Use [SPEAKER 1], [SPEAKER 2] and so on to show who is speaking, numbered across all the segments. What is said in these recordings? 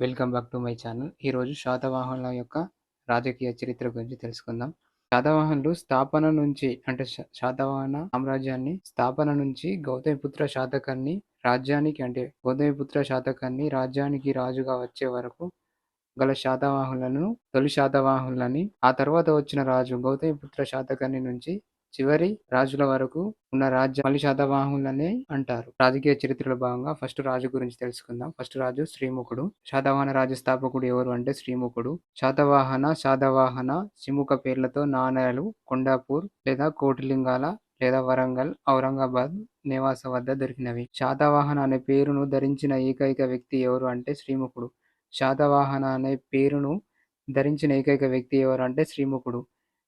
[SPEAKER 1] Welcome back to my channel. ఈరోజు శాతవాహనుల యొక్క రాజకీయ చరిత్ర గురించి తెలుసుకుందాం. శాతవాహనులు స్థాపన నుంచి అంటే శాతవాహన సామ్రాజ్యాన్ని స్థాపన నుంచి గౌతమిపుత్ర శాతకాన్ని రాజ్యానికి అంటే గౌతమిపుత్ర శాతకాన్ని రాజ్యానికి రాజుగా వచ్చే వరకు గల శాతవాహనులను తొలి శాతవాహనులని ఆ తర్వాత వచ్చిన రాజు గౌతమిపుత్ర శాతకాన్ని నుంచి చివరి రాజుల వరకు ఉన్న రాజ్య మళ్ళీ శాతవాహనులనే అంటారు. రాజకీయ చరిత్రలో భాగంగా ఫస్ట్ రాజు గురించి తెలుసుకుందాం. ఫస్ట్ రాజు శ్రీముఖుడు. శాతవాహన రాజ్య స్థాపకుడు ఎవరు అంటే శ్రీముఖుడు. శాతవాహన, శాతవాహన, శ్రీముఖ పేర్లతో నాణేలు కొండాపూర్ లేదా కోటిలింగాల లేదా వరంగల్, ఔరంగాబాద్, నివాస వద్ద దొరికినవి. శాతవాహన అనే పేరును ధరించిన ఏకైక వ్యక్తి ఎవరు అంటే శ్రీముఖుడు. శాతవాహన అనే పేరును ధరించిన ఏకైక వ్యక్తి ఎవరు అంటే శ్రీముఖుడు.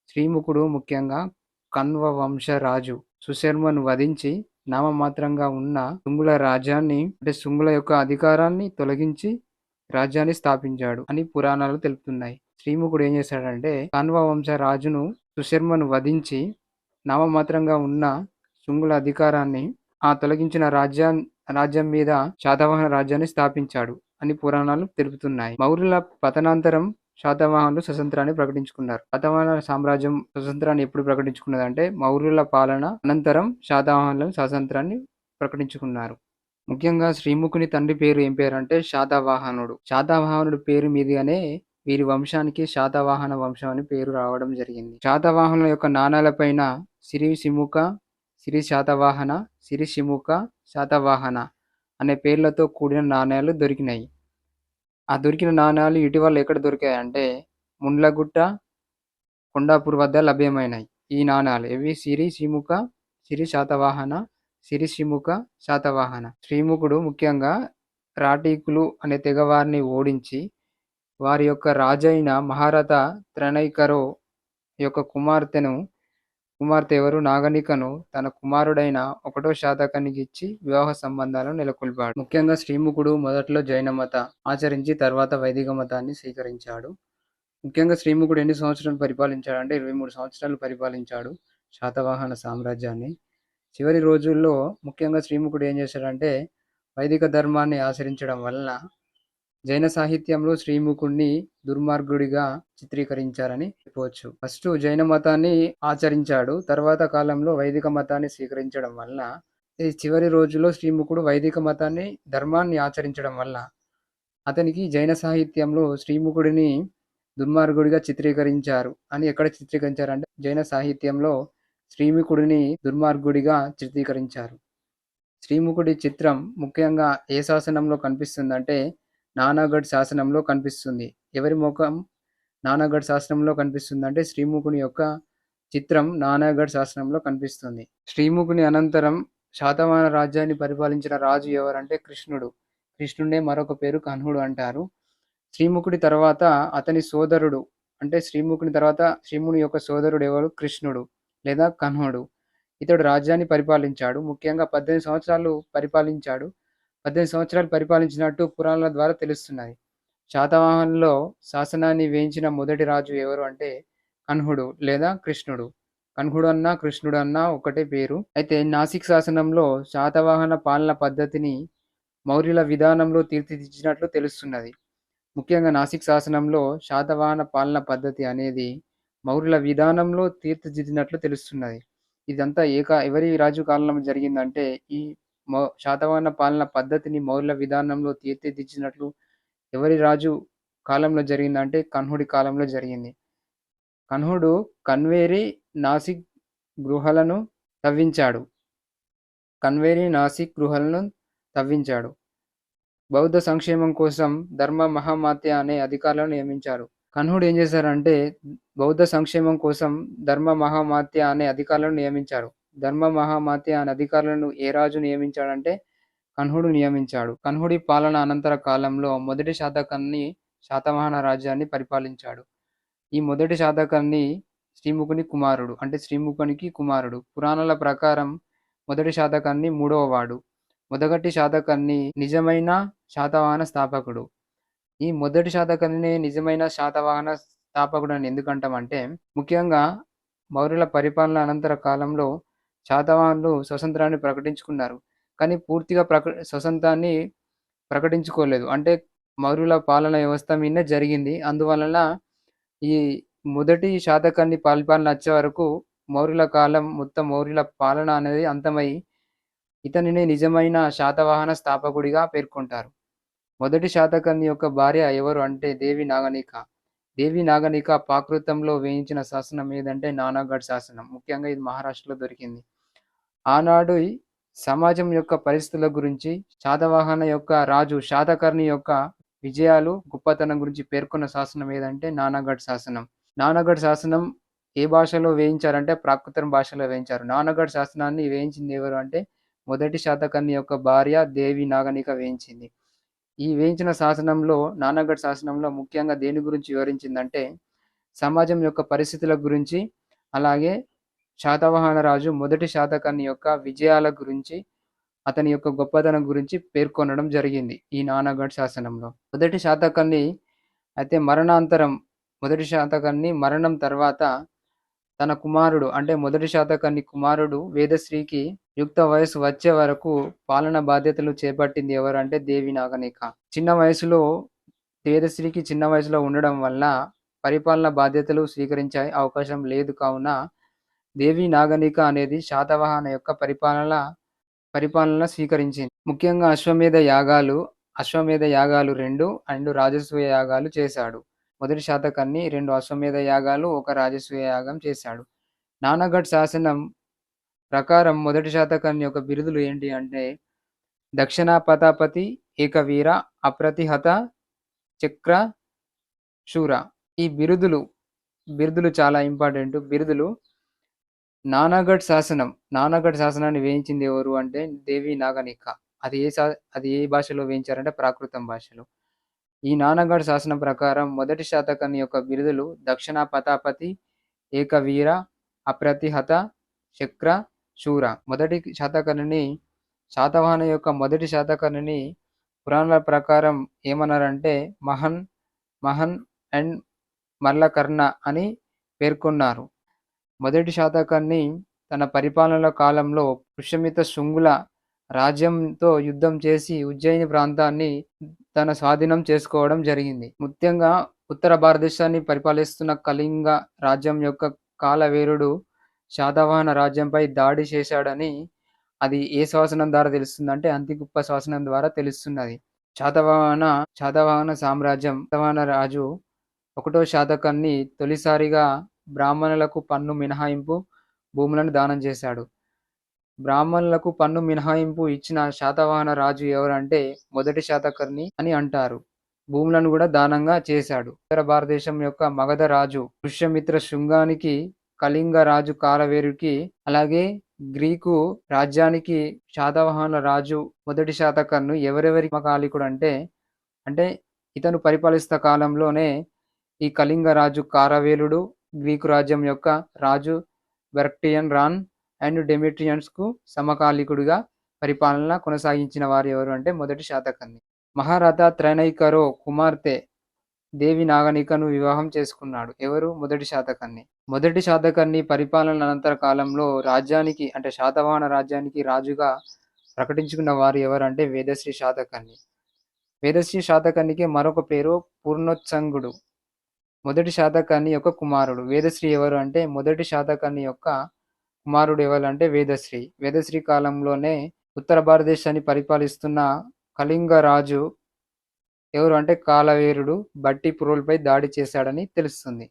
[SPEAKER 1] శ్రీముఖుడు ముఖ్యంగా కణ్వ వంశ రాజు సుశర్మను వధించి నామమాత్రంగా ఉన్న శుంగుల రాజ్యాన్ని అంటే శుంగుల యొక్క అధికారాన్ని తొలగించి రాజ్యాన్ని స్థాపించాడు అని పురాణాలు తెలుపుతున్నాయి. శ్రీముఖుడు ఏం చేశాడంటే కణ్వ వంశ రాజును సుశర్మను వధించి నామమాత్రంగా ఉన్న శుంగుల అధికారాన్ని ఆ తొలగించిన రాజ్యా రాజ్యం మీద శాతవాహన రాజ్యాన్ని స్థాపించాడు అని పురాణాలు తెలుపుతున్నాయి. మౌర్యుల పతనాంతరం శాతవాహనులు స్వతంత్రాన్ని ప్రకటించుకున్నారు. శాతవాహన సామ్రాజ్యం స్వతంత్రాన్ని ఎప్పుడు ప్రకటించుకున్నదంటే మౌర్యుల పాలన అనంతరం శాతవాహనులు స్వాతంత్రాన్ని ప్రకటించుకున్నారు. ముఖ్యంగా శ్రీముఖుని తండ్రి పేరు ఏం పేరు అంటే శాతవాహనుడు. శాతవాహనుడు పేరు మీదుగానే వీరి వంశానికి శాతవాహన వంశం అని పేరు రావడం జరిగింది. శాతవాహనుల యొక్క నాణాలపైన సిరి సిముఖ సిరి శాతవాహన, సిరి సిముఖ శాతవాహన అనే పేర్లతో కూడిన నాణేలు దొరికినాయి. ఆ దొరికిన నాణాలు ఇటీవల ఎక్కడ దొరికాయంటే ముండ్లగుట్ట, కొండాపూర్ వద్ద లభ్యమైనాయి. ఈ నాణాలు ఇవి సిరి శ్రీముఖ సిరి శాతవాహన, సిరి శ్రీముఖ శాతవాహన. శ్రీముఖుడు ముఖ్యంగా రాటీకులు అనే తెగవారిని ఓడించి వారి యొక్క రాజైన మహారథ త్రణైకరో యొక్క కుమార్తెను కుమార్తె ఎవరు నాగనికను తన కుమారుడైన ఒకటో శాతకానికి ఇచ్చి వివాహ సంబంధాలను నెలకొల్పాడు. ముఖ్యంగా శ్రీముఖుడు మొదట్లో జైన మత ఆచరించి తర్వాత వైదిక మతాన్ని స్వీకరించాడు. ముఖ్యంగా శ్రీముఖుడు ఎన్ని సంవత్సరాలు పరిపాలించాడు అంటే ఇరవై మూడు సంవత్సరాలు పరిపాలించాడు శాతవాహన సామ్రాజ్యాన్ని. చివరి రోజుల్లో ముఖ్యంగా శ్రీముఖుడు ఏం చేశాడంటే వైదిక ధర్మాన్ని ఆచరించడం వలన జైన సాహిత్యంలో శ్రీముఖుడిని దుర్మార్గుడిగా చిత్రీకరించారని చెప్పవచ్చు. ఫస్ట్ జైన మతాన్ని ఆచరించాడు. తర్వాత కాలంలో వైదిక మతాన్ని స్వీకరించడం వల్ల ఈ చివరి రోజుల్లో శ్రీముఖుడు వైదిక మతాన్ని ధర్మాన్ని ఆచరించడం వల్ల అతనికి జైన సాహిత్యంలో శ్రీముఖుడిని దుర్మార్గుడిగా చిత్రీకరించారు అని ఎక్కడ చిత్రీకరించారంటే జైన సాహిత్యంలో శ్రీముఖుడిని దుర్మార్గుడిగా చిత్రీకరించారు. శ్రీముఖుడి చిత్రం ముఖ్యంగా ఏ శాసనంలో కనిపిస్తుందంటే నానాగఢ్ శాసనంలో కనిపిస్తుంది. ఎవరి ముఖం నానాగఢ్ శాసనంలో కనిపిస్తుందంటే శ్రీముఖుని యొక్క చిత్రం నానాగఢ్ శాసనంలో కనిపిస్తుంది. శ్రీముఖుని అనంతరం శాతవాహన రాజ్యాన్ని పరిపాలించిన రాజు ఎవరంటే కృష్ణుడు. కృష్ణుడే మరొక పేరు కన్హుడు అంటారు. శ్రీముఖుడి తర్వాత అతని సోదరుడు అంటే శ్రీముఖుని తర్వాత శ్రీముని యొక్క సోదరుడు ఎవరు కృష్ణుడు లేదా కన్హుడు. ఇతడు రాజ్యాన్ని పరిపాలించాడు. ముఖ్యంగా పద్దెనిమిది సంవత్సరాలు పరిపాలించాడు. పద్దెనిమిది సంవత్సరాలు పరిపాలించినట్టు పురాణాల ద్వారా తెలుస్తున్నది. శాతవాహనంలో శాసనాన్ని వేయించిన మొదటి రాజు ఎవరు అంటే కన్హుడు లేదా కృష్ణుడు. కన్హుడు అన్నా కృష్ణుడు అన్నా ఒకటే పేరు. అయితే నాసిక్ శాసనంలో శాతవాహన పాలన పద్ధతిని మౌర్యుల విధానంలో తీర్చిదిద్దినట్లు తెలుస్తున్నది. ముఖ్యంగా నాసిక్ శాసనంలో శాతవాహన పాలన పద్ధతి అనేది మౌర్యుల విధానంలో తీర్చిదిద్దినట్లు తెలుస్తున్నది. ఇదంతా ఏక ఎవరి రాజు కాలంలో జరిగిందంటే ఈ శాతవాహన పాలన పద్ధతిని మౌర్య విధానంలో తీర్చిదిద్దినట్లు ఎవరి రాజు కాలంలో జరిగిందంటే కన్హుడి కాలంలో జరిగింది. కన్హుడు కన్వేరి, నాసిక్ గుహలను తవ్వించాడు. కన్వేరి, నాసిక్ గుహలను తవ్వించాడు. బౌద్ధ సంక్షేమం కోసం ధర్మ మహామాత్య అనే అధికారులను నియమించారు. కన్హుడు ఏం చేశారంటే బౌద్ధ సంక్షేమం కోసం ధర్మ మహామాత్య అనే అధికారులను నియమించారు. ధర్మ మహామాత్య అనే అధికారులను ఏ రాజు నియమించాడంటే కన్హుడు నియమించాడు. కన్హుడి పాలన అనంతర కాలంలో మొదటి శాతకర్ణి శాతవాహన రాజ్యాన్ని పరిపాలించాడు. ఈ మొదటి శాతకర్ణి శ్రీముఖుని కుమారుడు అంటే శ్రీముఖునికి కుమారుడు. పురాణాల ప్రకారం మొదటి శాతకర్ణి మూడవ వాడు. మొదటి శాతకర్ణి నిజమైన శాతవాహన స్థాపకుడు. ఈ మొదటి శాతకర్ణినే నిజమైన శాతవాహన స్థాపకుడు అని ఎందుకంటామంటే ముఖ్యంగా మౌర్యుల పరిపాలన అనంతర కాలంలో శాతవాహనులు స్వతంత్రాన్ని ప్రకటించుకున్నారు. కానీ పూర్తిగా ప్రక స్వతంత్రాన్ని ప్రకటించుకోలేదు. అంటే మౌర్యుల పాలన వ్యవస్థ మీద జరిగింది అందువలన ఈ మొదటి శాతకాన్ని పరిపాలన వచ్చే వరకు మౌర్యుల కాలం మొత్తం మౌర్యుల పాలన అనేది అంతమై ఇతనిని నిజమైన శాతవాహన స్థాపకుడిగా పేర్కొంటారు మొదటి శాతకర్ణి యొక్క భార్య ఎవరు అంటే దేవి నాగనిక దేవి నాగనిక ప్రాకృతంలో వేయించిన శాసనం ఏదంటే నానాగఢ్ శాసనం. ముఖ్యంగా ఇది మహారాష్ట్రలో దొరికింది. ఆనాడు సమాజం యొక్క పరిస్థితుల గురించి శాతవాహన యొక్క రాజు శాతకర్ణి యొక్క విజయాలు గొప్పతనం గురించి పేర్కొన్న శాసనం ఏదంటే నానాగఢ్ శాసనం. నానాగఢ్ శాసనం ఏ భాషలో వేయించారంటే ప్రాకృతం భాషలో వేయించారు. నానాగఢ్ శాసనాన్ని వేయించింది ఎవరు అంటే మొదటి శాతకర్ణి యొక్క భార్య దేవి నాగనిక వేయించింది. ఈ వేయించిన శాసనంలో నానాగఢ్ శాసనంలో ముఖ్యంగా దేని గురించి వివరించిందంటే సమాజం యొక్క పరిస్థితుల గురించి అలాగే శాతవాహన రాజు మొదటి శాతకాన్ని యొక్క విజయాల గురించి అతని యొక్క గొప్పతనం గురించి పేర్కొనడం జరిగింది ఈ నానాగఢ్ శాసనంలో. మొదటి శాతకాన్ని అయితే మరణాంతరం మొదటి శాతకాన్ని మరణం తర్వాత తన కుమారుడు అంటే మొదటి శాతకర్ణి కుమారుడు వేదశ్రీకి యుక్త వయసు వచ్చే వరకు పాలన బాధ్యతలు చేపట్టింది ఎవరంటే దేవి నాగనిక. చిన్న వయసులో వేదశ్రీకి చిన్న వయసులో ఉండడం వల్ల పరిపాలన బాధ్యతలు స్వీకరించే అవకాశం లేదు. కావున దేవి నాగనిక అనేది శాతవాహన యొక్క పరిపాలన పరిపాలన స్వీకరించింది. ముఖ్యంగా అశ్వమేధ యాగాలు అశ్వమేధ యాగాలు రెండు అండ్ రాజసూయ యాగాలు చేశాడు. మొదటి శాతకర్ణి రెండు అశ్వమేధ యాగాలు ఒక రాజసూయ యాగం చేశాడు. నానాగఢ్ శాసనం ప్రకారం మొదటి శాతకర్ణి యొక్క బిరుదులు ఏంటి అంటే దక్షిణ పతాపతి ఏకవీర అప్రతిహత చక్ర శూర. ఈ బిరుదులు బిరుదులు చాలా ఇంపార్టెంట్. బిరుదులు నానాగఢ్ శాసనం నానాగఢ్ శాసనాన్ని వేయించింది ఎవరు అంటే దేవి నాగనిక. అది ఏ శా అది ఏ భాషలో వేయించారంటే ప్రాకృతం భాషలో. ఈ నానగఢ్ శాసనం ప్రకారం మొదటి శాతకర్ణి యొక్క బిరుదులు దక్షిణ పతాపతి ఏకవీర అప్రతిహత చక్ర శూర. మొదటి శాతకర్ణిని శాతవాహన యొక్క మొదటి శాతకర్ణిని పురాణాల ప్రకారం ఏమన్నారంటే మహన్ మహన్ అండ్ మల్లకర్ణ అని పేర్కొన్నారు. మొదటి శాతకర్ణి తన పరిపాలన కాలంలో పుష్యమిత శృంగుల రాజ్యంతో యుద్ధం చేసి ఉజ్జయిని ప్రాంతాన్ని తన స్వాధీనం చేసుకోవడం జరిగింది. ముఖ్యంగా ఉత్తర భారతదేశాన్ని పరిపాలిస్తున్న కళింగ రాజ్యం యొక్క కాలవేరుడు శాతవాహన రాజ్యంపై దాడి చేశాడని అది ఏ శాసనం ద్వారా తెలుస్తుందంటే అంతిగుప్ప శాసనం ద్వారా తెలుస్తున్నది. శాతవాహన శాతవాహన సామ్రాజ్యం శాతవాహన రాజు ఒకటో శాతకాన్ని తొలిసారిగా బ్రాహ్మణులకు పన్ను మినహాయింపు భూములను దానం చేశాడు. బ్రాహ్మణులకు పన్ను మినహాయింపు ఇచ్చిన శాతవాహన రాజు ఎవరంటే మొదటి శాతకర్ణి అని అంటారు. భూములను కూడా దానంగా చేశాడు. ఉత్తర భారతదేశం యొక్క మగధ రాజు పుష్యమిత్ర శృంగానికి కళింగ రాజు కాలవేరుకి అలాగే గ్రీకు రాజ్యానికి శాతవాహన రాజు మొదటి శాతకర్ణు ఎవరెవరి మకాలికుడు అంటే అంటే ఇతను పరిపాలిస్త కాలంలోనే ఈ కళింగ రాజు కారవేలుడు గ్రీకు రాజ్యం యొక్క రాజు బెర్క్టియన్ రాన్ అండ్ డెమిట్రియన్స్కు సమకాలికుడిగా పరిపాలన కొనసాగించిన వారు ఎవరు అంటే మొదటి శాతకర్ణి. మహారథ త్రైనైకరో కుమార్తె దేవి నాగనికను వివాహం చేసుకున్నాడు. ఎవరు? మొదటి శాతకర్ణి. మొదటి శాతకర్ణి పరిపాలన అనంతర కాలంలో రాజ్యానికి అంటే శాతవాహన రాజ్యానికి రాజుగా ప్రకటించుకున్న వారు ఎవరు అంటే వేదశ్రీ శాతకర్ణి. వేదశ్రీ శాతకర్ణికి మరొక పేరు పూర్ణోత్సంగుడు. మొదటి శాతకర్ణి యొక్క కుమారుడు. వేదశ్రీ ఎవరు అంటే మొదటి శాతకర్ణి యొక్క కుమారుడు ఎవరు అంటే వేదశ్రీ. వేదశ్రీ కాలంలోనే ఉత్తర భారతదేశాన్ని పరిపాలిస్తున్న కళింగ రాజు ఎవరు అంటే కాలవేరుడు బట్టి పురులపై దాడి చేశాడని తెలుస్తుంది.